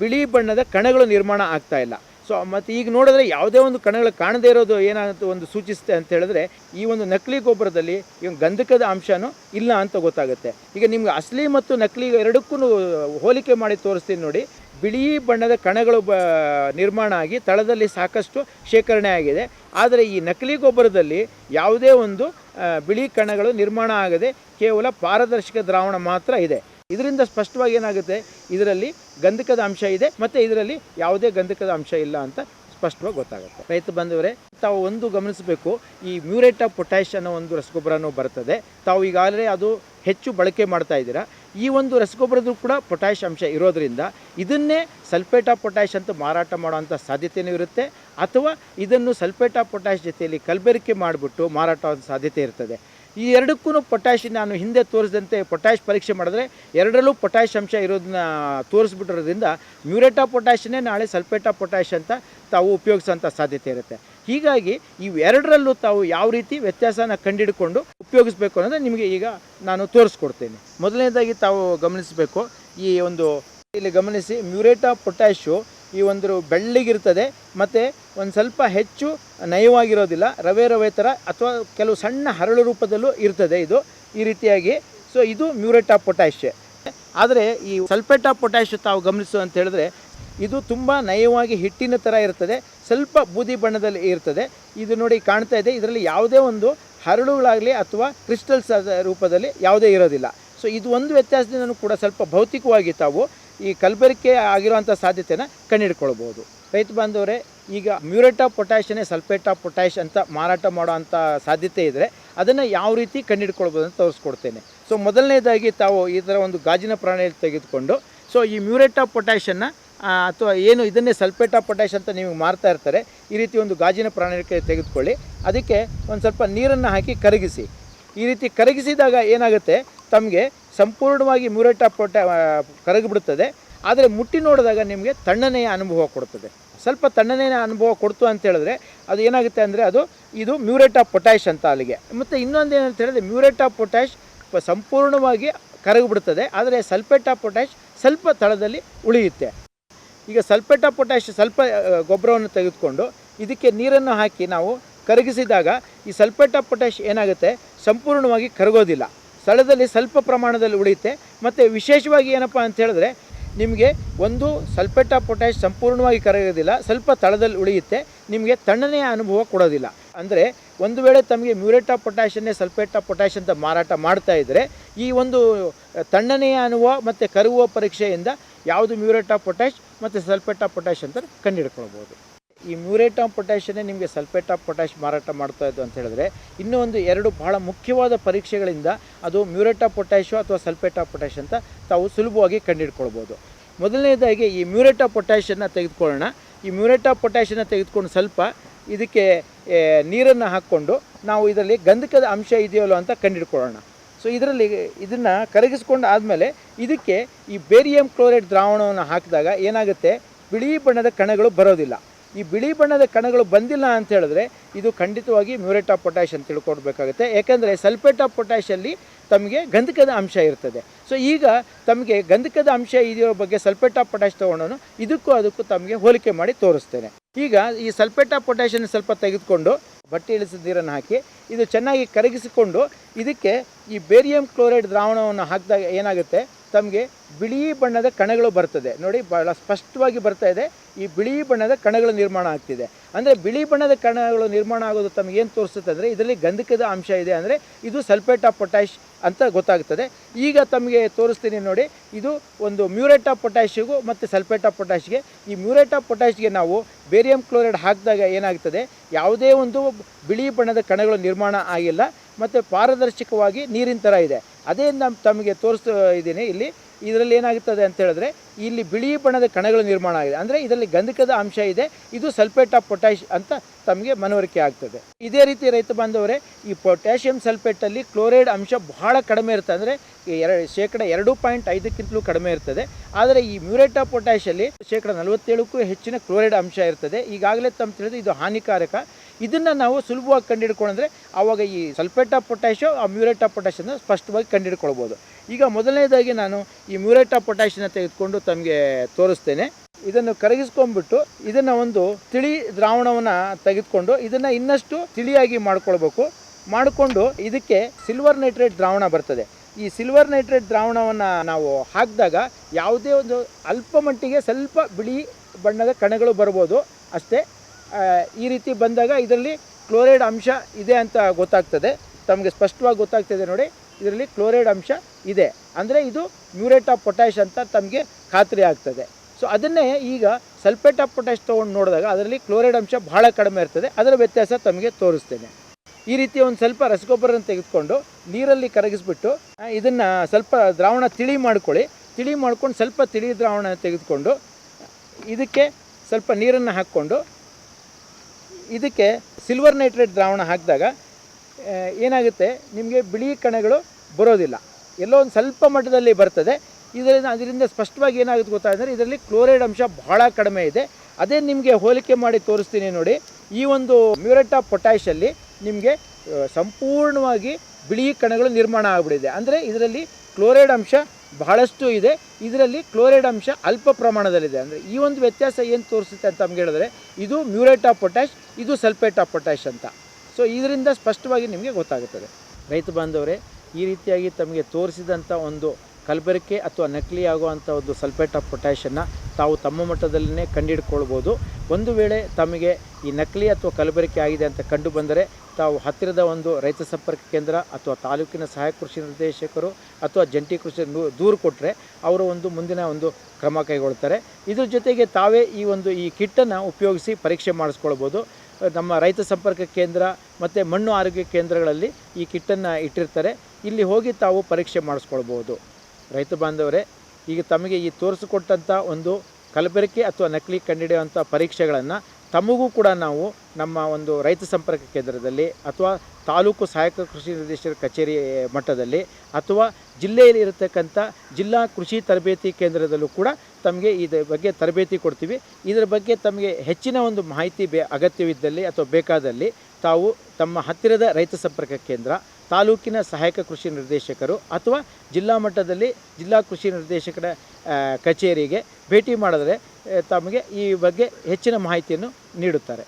ಬಿಳಿ ಬಣ್ಣದ ಕಣಗಳು ನಿರ್ಮಾಣ ಆಗ್ತಾ ಇಲ್ಲ. ಸೊ ಮತ್ತು ಈಗ ನೋಡಿದ್ರೆ ಯಾವುದೇ ಒಂದು ಕಣಗಳು ಕಾಣದೇ ಇರೋದು ಏನಾಗುತ್ತೆ ಒಂದು ಸೂಚಿಸುತ್ತೆ ಅಂತ ಹೇಳಿದ್ರೆ, ಈ ಒಂದು ನಕಲಿ ಗೊಬ್ಬರದಲ್ಲಿ ಈ ಗಂಧಕದ ಅಂಶನೂ ಇಲ್ಲ ಅಂತ ಗೊತ್ತಾಗುತ್ತೆ. ಈಗ ನಿಮ್ಗೆ ಅಸಲಿ ಮತ್ತು ನಕಲಿ ಎರಡಕ್ಕೂ ಹೋಲಿಕೆ ಮಾಡಿ ತೋರಿಸ್ತೀನಿ ನೋಡಿ. ಬಿಳಿ ಬಣ್ಣದ ಕಣಗಳು ಬ, ನಿರ್ಮಾಣ ಆಗಿ ತಳದಲ್ಲಿ ಸಾಕಷ್ಟು ಶೇಖರಣೆ ಆಗಿದೆ. ಆದರೆ ಈ ನಕಲಿ ಗೊಬ್ಬರದಲ್ಲಿ ಯಾವುದೇ ಒಂದು ಬಿಳಿ ಕಣಗಳು ನಿರ್ಮಾಣ ಆಗದೆ ಕೇವಲ ಪಾರದರ್ಶಕ ದ್ರಾವಣ ಮಾತ್ರ ಇದೆ. ಇದರಿಂದ ಸ್ಪಷ್ಟವಾಗಿ ಏನಾಗುತ್ತೆ? ಇದರಲ್ಲಿ ಗಂಧಕದ ಅಂಶ ಇದೆ, ಮತ್ತು ಇದರಲ್ಲಿ ಯಾವುದೇ ಗಂಧಕದ ಅಂಶ ಇಲ್ಲ ಅಂತ ಸ್ಪಷ್ಟವಾಗಿ ಗೊತ್ತಾಗುತ್ತೆ. ರೈತ ಬಂದವರೇ ತಾವು ಒಂದು ಗಮನಿಸಬೇಕು, ಈ ಮ್ಯೂರೇಟ್ ಆಫ್ ಪೊಟ್ಯಾಷ್ ಅನ್ನೋ ಒಂದು ರಸಗೊಬ್ಬರನೂ ಬರ್ತದೆ. ತಾವು ಈಗಾಗಲೇ ಅದು ಹೆಚ್ಚು ಬಳಕೆ ಮಾಡ್ತಾ ಇದ್ದೀರಾ. ಈ ಒಂದು ರಸಗೊಬ್ಬರದ್ದು ಕೂಡ ಪೊಟ್ಯಾಷ್ ಅಂಶ ಇರೋದರಿಂದ ಇದನ್ನೇ ಸಲ್ಫೇಟ್ ಆಫ್ ಪೊಟ್ಯಾಷ್ ಅಂತ ಮಾರಾಟ ಮಾಡುವಂಥ ಸಾಧ್ಯತೆಯೂ ಇರುತ್ತೆ. ಅಥವಾ ಇದನ್ನು ಸಲ್ಫೇಟ್ ಆಫ್ ಪೊಟ್ಯಾಷ್ ಜೊತೆಯಲ್ಲಿ ಕಲಬೆರಕೆ ಮಾಡಿಬಿಟ್ಟು ಮಾರಾಟ ಆದ ಸಾಧ್ಯತೆ ಇರ್ತದೆ. ಈ ಎರಡಕ್ಕೂ ಪೊಟ್ಯಾಶ್ ನಾನು ಹಿಂದೆ ತೋರಿಸಿದಂತೆ ಪೊಟ್ಯಾಶ್ ಪರೀಕ್ಷೆ ಮಾಡಿದ್ರೆ ಎರಡರಲ್ಲೂ ಪೊಟ್ಯಾಶ್ ಅಂಶ ಇರೋದನ್ನ ತೋರಿಸ್ಬಿಟ್ಟಿರೋದ್ರಿಂದ ಮ್ಯೂರೇಟ್ ಆಫ್ ಪೊಟ್ಯಾಶನ್ನೇ ನಾಳೆ ಸಲ್ಫೇಟ್ ಆಫ್ ಪೊಟ್ಯಾಶ್ ಅಂತ ತಾವು ಉಪಯೋಗಿಸೋಂಥ ಸಾಧ್ಯತೆ ಇರುತ್ತೆ. ಹೀಗಾಗಿ ಇವೆರಡರಲ್ಲೂ ತಾವು ಯಾವ ರೀತಿ ವ್ಯತ್ಯಾಸನ ಕಂಡುಹಿಡ್ಕೊಂಡು ಉಪಯೋಗಿಸ್ಬೇಕು ಅನ್ನೋದು ನಿಮಗೆ ಈಗ ನಾನು ತೋರಿಸ್ಕೊಡ್ತೇನೆ. ಮೊದಲನೇದಾಗಿ ತಾವು ಗಮನಿಸಬೇಕು. ಈ ಒಂದು ಇಲ್ಲಿ ಗಮನಿಸಿ, ಮ್ಯೂರೇಟ್ ಆಫ್ ಪೊಟ್ಯಾಶು ಈ ಒಂದು ಬೆಳ್ಳಗಿರ್ತದೆ. ಮತ್ತು ಒಂದು ಸ್ವಲ್ಪ ಹೆಚ್ಚು ನಯವಾಗಿರೋದಿಲ್ಲ, ರವೆ ರವೆ ಥರ ಅಥವಾ ಕೆಲವು ಸಣ್ಣ ಹರಳು ರೂಪದಲ್ಲೂ ಇರ್ತದೆ ಇದು ಈ ರೀತಿಯಾಗಿ. ಸೊ ಇದು ಮ್ಯೂರೇಟ್ ಆಫ್ ಪೊಟ್ಯಾಶ್. ಆದರೆ ಈ ಸಲ್ಫೇಟ್ ಆಫ್ ಪೊಟ್ಯಾಶ್ ತಾವು ಗಮನಿಸು ಅಂತ ಹೇಳಿದ್ರೆ, ಇದು ತುಂಬ ನಯವಾಗಿ ಹಿಟ್ಟಿನ ಥರ ಇರ್ತದೆ, ಸ್ವಲ್ಪ ಬೂದಿ ಬಣ್ಣದಲ್ಲಿ ಇರ್ತದೆ. ಇದು ನೋಡಿ ಕಾಣ್ತಾ ಇದೆ, ಇದರಲ್ಲಿ ಯಾವುದೇ ಒಂದು ಹರಳುಗಳಾಗಲಿ ಅಥವಾ ಕ್ರಿಸ್ಟಲ್ಸ್ ರೂಪದಲ್ಲಿ ಯಾವುದೇ ಇರೋದಿಲ್ಲ. ಸೊ ಇದು ಒಂದು ವ್ಯತ್ಯಾಸದಿಂದನೂ ಕೂಡ ಸ್ವಲ್ಪ ಭೌತಿಕವಾಗಿ ತಾವು ಈ ಕಲಬೆರಕೆ ಆಗಿರುವಂಥ ಸಾಧ್ಯತೆನ ಕಂಡುಹಿಡ್ಕೊಳ್ಬೋದು. ರೈತ ಬಾಂಧವರೇ, ಈಗ ಮ್ಯೂರೇಟ್ ಆಫ್ ಪೊಟ್ಯಾಷನೇ ಸಲ್ಫೇಟ್ ಆಫ್ ಪೊಟ್ಯಾಷ್ ಅಂತ ಮಾರಾಟ ಮಾಡೋವಂಥ ಸಾಧ್ಯತೆ ಇದ್ದರೆ ಅದನ್ನು ಯಾವ ರೀತಿ ಕಂಡುಹಿಡ್ಕೊಳ್ಬೋದು ಅಂತ ತೋರಿಸ್ಕೊಡ್ತೇನೆ. ಸೊ ಮೊದಲನೇದಾಗಿ ತಾವು ಈ ಥರ ಒಂದು ಗಾಜಿನ ಪ್ರಾಣಿಯಲ್ಲಿ ತೆಗೆದುಕೊಂಡು ಸೊ ಈ ಮ್ಯೂರೇಟ್ ಆಫ್ ಪೊಟ್ಯಾಷನ್ನ ಅಥವಾ ಏನು ಇದನ್ನೇ ಸಲ್ಫೇಟ್ ಆಫ್ ಪೊಟ್ಯಾಷ್ ಅಂತ ನೀವು ಮಾರ್ತಾ ಇರ್ತಾರೆ, ಈ ರೀತಿ ಒಂದು ಗಾಜಿನ ಪ್ರಾಣಿಗೆ ತೆಗೆದುಕೊಳ್ಳಿ. ಅದಕ್ಕೆ ಒಂದು ಸ್ವಲ್ಪ ನೀರನ್ನು ಹಾಕಿ ಕರಗಿಸಿ. ಈ ರೀತಿ ಕರಗಿಸಿದಾಗ ಏನಾಗುತ್ತೆ? ತಮಗೆ ಸಂಪೂರ್ಣವಾಗಿ ಮ್ಯೂರೇಟ್ ಆಫ್ ಪೊಟ್ಯಾ ಕರಗಿಬಿಡುತ್ತದೆ. ಆದರೆ ಮುಟ್ಟಿ ನೋಡಿದಾಗ ನಿಮಗೆ ತಣ್ಣನೆಯ ಅನುಭವ ಕೊಡ್ತದೆ. ಸ್ವಲ್ಪ ತಣ್ಣನೆಯ ಅನುಭವ ಕೊಡ್ತು ಅಂತ ಹೇಳಿದ್ರೆ ಅದು ಏನಾಗುತ್ತೆ ಅಂದರೆ ಅದು, ಇದು ಮ್ಯೂರೇಟ್ ಆಫ್ ಪೊಟ್ಯಾಶ್ ಅಂತ ಅಲ್ಲಿಗೆ. ಮತ್ತು ಇನ್ನೊಂದು ಏನಂತ ಹೇಳಿದ್ರೆ ಮ್ಯೂರೇಟ್ ಆಫ್ ಪೊಟ್ಯಾಶ್ ಸಂಪೂರ್ಣವಾಗಿ ಕರಗಿಬಿಡ್ತದೆ ಆದರೆ ಸಲ್ಫೇಟ್ ಆಫ್ ಪೊಟ್ಯಾಶ್ ಸ್ವಲ್ಪ ತಳದಲ್ಲಿ ಉಳಿಯುತ್ತೆ. ಈಗ ಸಲ್ಫೇಟ್ ಆಫ್ ಪೊಟ್ಯಾಶ್ ಸ್ವಲ್ಪ ಗೊಬ್ಬರವನ್ನು ತೆಗೆದುಕೊಂಡು ಇದಕ್ಕೆ ನೀರನ್ನು ಹಾಕಿ ನಾವು ಕರಗಿಸಿದಾಗ ಈ ಸಲ್ಫೇಟ್ ಆಫ್ ಪೊಟ್ಯಾಶ್ ಏನಾಗುತ್ತೆ? ಸಂಪೂರ್ಣವಾಗಿ ಕರಗೋದಿಲ್ಲ. ಸ್ಥಳದಲ್ಲಿ ಸ್ವಲ್ಪ ಪ್ರಮಾಣದಲ್ಲಿ ಉಳಿಯುತ್ತೆ. ಮತ್ತು ವಿಶೇಷವಾಗಿ ಏನಪ್ಪ ಅಂತ ಹೇಳಿದ್ರೆ, ನಿಮಗೆ ಒಂದು ಸಲ್ಫೇಟ್ ಆಫ್ ಪೊಟ್ಯಾಶ್ ಸಂಪೂರ್ಣವಾಗಿ ಕರಗೋದಿಲ್ಲ ಸ್ವಲ್ಪ ತಳದಲ್ಲಿ ಉಳಿಯುತ್ತೆ, ನಿಮಗೆ ತಣ್ಣನೆಯ ಅನುಭವ ಕೊಡೋದಿಲ್ಲ. ಅಂದರೆ ಒಂದು ವೇಳೆ ತಮಗೆ ಮ್ಯೂರೇಟ್ ಆಫ್ ಪೊಟ್ಯಾಶನ್ನೇ ಸಲ್ಫೇಟ್ ಆಫ್ ಪೊಟ್ಯಾಶ್ ಅಂತ ಮಾರಾಟ ಮಾಡ್ತಾ ಇದ್ದರೆ ಈ ಒಂದು ತಣ್ಣನೆಯ ಅನುಭವ ಮತ್ತು ಕರುವ ಪರೀಕ್ಷೆಯಿಂದ ಯಾವುದು ಮ್ಯೂರೇಟ್ ಆಫ್ ಪೊಟ್ಯಾಶ್ ಮತ್ತು ಸಲ್ಫೇಟ್ ಆಫ್ ಪೊಟ್ಯಾಶ್ ಅಂತ ಕಂಡುಹಿಡ್ಕೊಳ್ಬೋದು. ಈ ಮ್ಯೂರೇಟ್ ಆಫ್ ಪೊಟ್ಯಾಷನ್ನೇ ನಿಮಗೆ ಸಲ್ಫೇಟ್ ಆಫ್ ಪೊಟ್ಯಾಶ್ ಮಾರಾಟ ಮಾಡ್ತಾ ಇದ್ದು ಅಂತ ಹೇಳಿದ್ರೆ, ಇನ್ನೂ ಒಂದು ಎರಡು ಬಹಳ ಮುಖ್ಯವಾದ ಪರೀಕ್ಷೆಗಳಿಂದ ಅದು ಮ್ಯೂರೇಟ್ ಆಫ್ ಪೊಟ್ಯಾಶು ಅಥವಾ ಸಲ್ಫೇಟ್ ಆಫ್ ಪೊಟ್ಯಾಶ್ ಅಂತ ತಾವು ಸುಲಭವಾಗಿ ಕಂಡುಹಿಡ್ಕೊಳ್ಬೋದು. ಮೊದಲನೇದಾಗಿ ಈ ಮ್ಯೂರೇಟ್ ಆಫ್ ಪೊಟ್ಯಾಷನ್ನ ತೆಗೆದುಕೊಳ್ಳೋಣ. ಈ ಮ್ಯೂರೇಟ್ ಆಫ್ ಪೊಟ್ಯಾಷನ್ನ ತೆಗೆದುಕೊಂಡು ಸ್ವಲ್ಪ ಇದಕ್ಕೆ ನೀರನ್ನು ಹಾಕ್ಕೊಂಡು ನಾವು ಇದರಲ್ಲಿ ಗಂಧಕದ ಅಂಶ ಇದೆಯಲ್ಲೋ ಅಂತ ಕಂಡುಹಿಡ್ಕೊಳ್ಳೋಣ. ಸೊ, ಇದರಲ್ಲಿ ಇದನ್ನು ಕರಗಿಸ್ಕೊಂಡು ಆದಮೇಲೆ ಇದಕ್ಕೆ ಈ ಬೇರಿಯಂ ಕ್ಲೋರೈಡ್ ದ್ರಾವಣವನ್ನು ಹಾಕಿದಾಗ ಏನಾಗುತ್ತೆ? ಬಿಳಿ ಬಣ್ಣದ ಕಣಗಳು ಬರೋದಿಲ್ಲ. ಈ ಬಿಳಿ ಬಣ್ಣದ ಕಣಗಳು ಬಂದಿಲ್ಲ ಅಂತ ಹೇಳಿದ್ರೆ ಇದು ಖಂಡಿತವಾಗಿ ಮ್ಯೂರೇಟ್ ಆಫ್ ಪೊಟ್ಯಾಶ್ ಅಂತ ತಿಳ್ಕೊಡ್ಬೇಕಾಗುತ್ತೆ. ಯಾಕೆಂದರೆ ಸಲ್ಫೇಟ್ ಆಫ್ ಪೊಟ್ಯಾಶಲ್ಲಿ ತಮಗೆ ಗಂಧಕದ ಅಂಶ ಇರ್ತದೆ. ಸೊ ಈಗ ತಮಗೆ ಗಂಧಕದ ಅಂಶ ಇದೆಯೋ ಬಗ್ಗೆ ಸಲ್ಫೇಟ್ ಆಫ್ ಪೊಟ್ಯಾಶ್ ತೊಗೊಂಡು ಇದಕ್ಕೂ ಅದಕ್ಕೂ ತಮಗೆ ಹೋಲಿಕೆ ಮಾಡಿ ತೋರಿಸ್ತೇನೆ. ಈಗ ಈ ಸಲ್ಫೇಟ್ ಆಫ್ ಪೊಟ್ಯಾಶನ್ನು ಸ್ವಲ್ಪ ತೆಗೆದುಕೊಂಡು ಬಟ್ಟೆ ಇಳಿಸಿದ ನೀರನ್ನು ಹಾಕಿ ಇದು ಚೆನ್ನಾಗಿ ಕರಗಿಸಿಕೊಂಡು ಇದಕ್ಕೆ ಈ ಬೇರಿಯಂ ಕ್ಲೋರೈಡ್ ದ್ರಾವಣವನ್ನು ಹಾಕಿದಾಗ ಏನಾಗುತ್ತೆ? ತಮಗೆ ಬಿಳಿ ಬಣ್ಣದ ಕಣಗಳು ಬರ್ತದೆ. ನೋಡಿ ಭಾಳ ಸ್ಪಷ್ಟವಾಗಿ ಬರ್ತಾ ಇದೆ. ಈ ಬಿಳಿ ಬಣ್ಣದ ಕಣಗಳು ನಿರ್ಮಾಣ ಆಗ್ತಿದೆ. ಅಂದರೆ ಬಿಳಿ ಬಣ್ಣದ ಕಣಗಳು ನಿರ್ಮಾಣ ಆಗೋದು ತಮಗೆ ಏನು ತೋರಿಸುತ್ತೆ ಅಂದರೆ ಇದರಲ್ಲಿ ಗಂಧಕದ ಅಂಶ ಇದೆ ಅಂದರೆ ಇದು ಸಲ್ಫೇಟ್ ಆಫ್ ಪೊಟ್ಯಾಶ್ ಅಂತ ಗೊತ್ತಾಗ್ತದೆ. ಈಗ ತಮಗೆ ತೋರಿಸ್ತೀನಿ ನೋಡಿ, ಇದು ಒಂದು ಮ್ಯೂರೇಟ್ ಆಫ್ ಪೊಟ್ಯಾಶಿಗೂ ಮತ್ತು ಸಲ್ಫೇಟ್ ಆಫ್ ಪೊಟ್ಯಾಶ್ಗೆ. ಈ ಮ್ಯೂರೇಟ್ ಆಫ್ ಪೊಟ್ಯಾಶ್ಗೆ ನಾವು ಬೇರಿಯಂ ಕ್ಲೋರೈಡ್ ಹಾಕಿದಾಗ ಏನಾಗ್ತದೆ? ಯಾವುದೇ ಒಂದು ಬಿಳಿ ಬಣ್ಣದ ಕಣಗಳು ನಿರ್ಮಾಣ ಆಗಿಲ್ಲ. ಮತ್ತು ಪಾರದರ್ಶಕವಾಗಿ ನೀರಿನ ಥರ ಇದೆ. ಅದೇ ನಮ್ಮ ತಮಗೆ ತೋರಿಸ್ತಾ ಇದ್ದೀನಿ. ಇಲ್ಲಿ ಇದರಲ್ಲಿ ಏನಾಗುತ್ತದೆ ಅಂತ ಹೇಳಿದ್ರೆ, ಇಲ್ಲಿ ಬಿಳಿ ಬಣ್ಣದ ಕಣಗಳು ನಿರ್ಮಾಣ ಆಗಿದೆ. ಅಂದರೆ ಇದರಲ್ಲಿ ಗಂಧಕದ ಅಂಶ ಇದೆ. ಇದು ಸಲ್ಫೇಟ್ ಆಫ್ ಪೊಟ್ಯಾಶ್ ಅಂತ ತಮಗೆ ಮನವರಿಕೆ ಆಗ್ತದೆ. ಇದೇ ರೀತಿ ರೈತ ಬಾಂಧವರೇ, ಈ ಪೊಟ್ಯಾಷಿಯಂ ಸಲ್ಫೇಟಲ್ಲಿ ಕ್ಲೋರೈಡ್ ಅಂಶ ಬಹಳ ಕಡಿಮೆ ಇರುತ್ತೆ. ಅಂದರೆ ಎರಡು ಶೇಕಡ ಎರಡು ಪಾಯಿಂಟ್ ಐದಕ್ಕಿಂತಲೂ ಕಡಿಮೆ ಇರ್ತದೆ. ಆದರೆ ಈ ಮ್ಯೂರೇಟ್ ಆಫ್ ಪೊಟ್ಯಾಷಲ್ಲಿ ಶೇಕಡ ನಲವತ್ತೇಳಕ್ಕೂ ಹೆಚ್ಚಿನ ಕ್ಲೋರೈಡ್ ಅಂಶ ಇರ್ತದೆ. ಈಗಾಗಲೇ ತಮ್ಮ ತಿಳಿದು ಇದು ಹಾನಿಕಾರಕ. ಇದನ್ನು ನಾವು ಸುಲಭವಾಗಿ ಕಂಡುಹಿಡ್ಕೊಂಡ್ರೆ ಆವಾಗ ಈ ಸಲ್ಫೇಟ್ ಆಫ್ ಪೊಟ್ಯಾಶು ಆ ಮ್ಯೂರೇಟ್ ಆಫ್ ಪೊಟ್ಯಾಶನ್ನು ಸ್ಪಷ್ಟವಾಗಿ ಕಂಡುಹಿಡ್ಕೊಳ್ಬೋದು. ಈಗ ಮೊದಲನೇದಾಗಿ ನಾನು ಈ ಮ್ಯೂರೇಟ್ ಆಫ್ ಪೊಟ್ಯಾಶನ್ನ ತೆಗೆದುಕೊಂಡು ತಮಗೆ ತೋರಿಸ್ತೇನೆ. ಇದನ್ನು ಕರಗಿಸ್ಕೊಂಡ್ಬಿಟ್ಟು ಇದನ್ನು ಒಂದು ತಿಳಿ ದ್ರಾವಣವನ್ನು ತೆಗೆದುಕೊಂಡು ಇದನ್ನು ಇನ್ನಷ್ಟು ತಿಳಿಯಾಗಿ ಮಾಡ್ಕೊಳ್ಬೇಕು. ಮಾಡಿಕೊಂಡು ಇದಕ್ಕೆ ಸಿಲ್ವರ್ ನೈಟ್ರೇಟ್ ದ್ರಾವಣ ಬರ್ತದೆ. ಈ ಸಿಲ್ವರ್ ನೈಟ್ರೇಟ್ ದ್ರಾವಣವನ್ನು ನಾವು ಹಾಕಿದಾಗ ಯಾವುದೇ ಒಂದು ಅಲ್ಪ ಮಟ್ಟಿಗೆ ಸ್ವಲ್ಪ ಬಿಳಿ ಬಣ್ಣದ ಕಣಗಳು ಬರ್ಬೋದು. ಅಷ್ಟೇ ಈ ರೀತಿ ಬಂದಾಗ ಇದರಲ್ಲಿ ಕ್ಲೋರೈಡ್ ಅಂಶ ಇದೆ ಅಂತ ಗೊತ್ತಾಗ್ತದೆ. ತಮಗೆ ಸ್ಪಷ್ಟವಾಗಿ ಗೊತ್ತಾಗ್ತದೆ ನೋಡಿ. ಇದರಲ್ಲಿ ಕ್ಲೋರೈಡ್ ಅಂಶ ಇದೆ. ಅಂದರೆ ಇದು ಮ್ಯೂರೇಟ್ ಆಫ್ ಪೊಟ್ಯಾಶ್ ಅಂತ ತಮಗೆ ಖಾತ್ರಿ ಆಗ್ತದೆ. ಸೊ ಅದನ್ನೇ ಈಗ ಸಲ್ಫೇಟ್ ಆಫ್ ಪೊಟ್ಯಾಶ್ ತೊಗೊಂಡು ನೋಡಿದಾಗ ಅದರಲ್ಲಿ ಕ್ಲೋರೈಡ್ ಅಂಶ ಬಹಳ ಕಡಿಮೆ ಇರ್ತದೆ. ಅದರ ವ್ಯತ್ಯಾಸ ತಮಗೆ ತೋರಿಸ್ತೇನೆ. ಈ ರೀತಿ ಒಂದು ಸ್ವಲ್ಪ ರಸಗೊಬ್ಬರನ ತೆಗೆದುಕೊಂಡು ನೀರಲ್ಲಿ ಕರಗಿಸ್ಬಿಟ್ಟು ಇದನ್ನು ಸ್ವಲ್ಪ ದ್ರಾವಣ ತಿಳಿ ಮಾಡ್ಕೊಳ್ಳಿ. ತಿಳಿ ಮಾಡ್ಕೊಂಡು ಸ್ವಲ್ಪ ತಿಳಿ ದ್ರಾವಣ ತೆಗೆದುಕೊಂಡು, ಇದಕ್ಕೆ ಸ್ವಲ್ಪ ನೀರನ್ನು ಹಾಕ್ಕೊಂಡು ಇದಕ್ಕೆ ಸಿಲ್ವರ್ ನೈಟ್ರೇಟ್ ದ್ರಾವಣ ಹಾಕಿದಾಗ ಏನಾಗುತ್ತೆ? ನಿಮಗೆ ಬಿಳಿ ಕಣಗಳು ಬರೋದಿಲ್ಲ. ಎಲ್ಲೋ ಒಂದು ಸ್ವಲ್ಪ ಮಟ್ಟದಲ್ಲಿ ಬರ್ತದೆ. ಇದರಿಂದ, ಅದರಿಂದ ಸ್ಪಷ್ಟವಾಗಿ ಏನಾಗುತ್ತೆ ಗೊತ್ತಾ ಅಂದರೆ, ಇದರಲ್ಲಿ ಕ್ಲೋರೈಡ್ ಅಂಶ ಬಹಳ ಕಡಿಮೆ ಇದೆ. ಅದೇ ನಿಮಗೆ ಹೋಲಿಕೆ ಮಾಡಿ ತೋರಿಸ್ತೀನಿ ನೋಡಿ. ಈ ಒಂದು ಮ್ಯೂರೆಟಾ ಪೊಟ್ಯಾಷಲ್ಲಿ ನಿಮಗೆ ಸಂಪೂರ್ಣವಾಗಿ ಬಿಳಿ ಕಣಗಳು ನಿರ್ಮಾಣ ಆಗಿಬಿಟ್ಟಿದೆ. ಅಂದರೆ, ಇದರಲ್ಲಿ ಕ್ಲೋರೈಡ್ ಅಂಶ ಬಹಳಷ್ಟು ಇದೆ. ಇದರಲ್ಲಿ ಕ್ಲೋರೈಡ್ ಅಂಶ ಅಲ್ಪ ಪ್ರಮಾಣದಲ್ಲಿದೆ. ಅಂದರೆ ಈ ಒಂದು ವ್ಯತ್ಯಾಸ ಏನು ತೋರಿಸುತ್ತೆ ಅಂತ ನಮ್ಗೆ ಹೇಳಿದ್ರೆ, ಇದು ಮ್ಯೂರೇಟ್ ಆಫ್ ಪೊಟ್ಯಾಶ್, ಇದು ಸಲ್ಫೇಟ್ ಆಫ್ ಪೊಟ್ಯಾಶ್ ಅಂತ. ಸೊ ಇದರಿಂದ ಸ್ಪಷ್ಟವಾಗಿ ನಿಮಗೆ ಗೊತ್ತಾಗುತ್ತದೆ. ರೈತ ಬಾಂಧವರೇ, ಈ ರೀತಿಯಾಗಿ ತಮಗೆ ತೋರಿಸಿದಂಥ ಒಂದು ಕಲಬೆರಕೆ ಅಥವಾ ನಕಲಿ ಆಗುವಂಥ ಒಂದು ಸಲ್ಫೇಟ್ ಆಫ್ ಪೊಟ್ಯಾಷನ್ನು ತಾವು ತಮ್ಮ ಮಟ್ಟದಲ್ಲೇ ಕಂಡುಹಿಡ್ಕೊಳ್ಬೋದು ಒಂದು ವೇಳೆ ತಮಗೆ ಈ ನಕಲಿ ಅಥವಾ ಕಲಬೆರಕೆ ಆಗಿದೆ ಅಂತ ಕಂಡು ಬಂದರೆ ತಾವು ಹತ್ತಿರದ ಒಂದು ರೈತ ಸಂಪರ್ಕ ಕೇಂದ್ರ ಅಥವಾ ತಾಲೂಕಿನ ಸಹಾಯಕ ಕೃಷಿ ನಿರ್ದೇಶಕರು ಅಥವಾ ಜಂಟಿ ಕೃಷಿ ದೂರು ಕೊಟ್ಟರೆ ಅವರು ಒಂದು ಮುಂದಿನ ಒಂದು ಕ್ರಮ ಕೈಗೊಳ್ತಾರೆ. ಇದ್ರ ಜೊತೆಗೆ ತಾವೇ ಈ ಒಂದು ಈ ಕಿಟ್ಟನ್ನು ಉಪಯೋಗಿಸಿ ಪರೀಕ್ಷೆ ಮಾಡಿಸ್ಕೊಳ್ಬೋದು. ನಮ್ಮ ರೈತ ಸಂಪರ್ಕ ಕೇಂದ್ರ ಮತ್ತು ಮಣ್ಣು ಆರೋಗ್ಯ ಕೇಂದ್ರಗಳಲ್ಲಿ ಈ ಕಿಟ್ಟನ್ನು ಇಟ್ಟಿರ್ತಾರೆ. ಇಲ್ಲಿ ಹೋಗಿ ತಾವು ಪರೀಕ್ಷೆ ಮಾಡಿಸ್ಕೊಳ್ಬೋದು. ರೈತ ಬಾಂಧವರೇ, ಈಗ ತಮಗೆ ಈ ತೋರಿಸಿಕೊಟ್ಟಂಥ ಒಂದು ಕಲಬೆರಕೆ ಅಥವಾ ನಕಲಿ ಕಂಡಿಡಿಯುವಂಥ ಪರೀಕ್ಷೆಗಳನ್ನು ತಮಗೂ ಕೂಡ ನಾವು ನಮ್ಮ ಒಂದು ರೈತ ಸಂಪರ್ಕ ಕೇಂದ್ರದಲ್ಲಿ ಅಥವಾ ತಾಲೂಕು ಸಹಾಯಕ ಕೃಷಿ ನಿರ್ದೇಶಕರ ಕಚೇರಿ ಮಟ್ಟದಲ್ಲಿ ಅಥವಾ ಜಿಲ್ಲೆಯಲ್ಲಿ ಇರತಕ್ಕಂಥ ಜಿಲ್ಲಾ ಕೃಷಿ ತರಬೇತಿ ಕೇಂದ್ರದಲ್ಲೂ ಕೂಡ ತಮಗೆ ಇದ್ರ ಬಗ್ಗೆ ತರಬೇತಿ ಕೊಡ್ತೀವಿ. ಇದರ ಬಗ್ಗೆ ತಮಗೆ ಹೆಚ್ಚಿನ ಒಂದು ಮಾಹಿತಿ ಬೇ, ಅಗತ್ಯವಿದ್ದಲ್ಲಿ ಅಥವಾ ಬೇಕಾದಲ್ಲಿ ತಾವು ತಮ್ಮ ಹತ್ತಿರದ ರೈತ ಸಂಪರ್ಕ ಕೇಂದ್ರ, ತಾಲೂಕಿನ ಸಹಾಯಕ ಕೃಷಿ ನಿರ್ದೇಶಕರು ಅಥವಾ ಜಿಲ್ಲಾ ಮಟ್ಟದಲ್ಲಿ ಜಿಲ್ಲಾ ಕೃಷಿ ನಿರ್ದೇಶಕರ ಕಚೇರಿಗೆ ಭೇಟಿ ಮಾಡಿದ್ರೆ ತಮಗೆ ಈ ಬಗ್ಗೆ ಹೆಚ್ಚಿನ ಮಾಹಿತಿಯನ್ನು ನೀಡುತ್ತಾರೆ.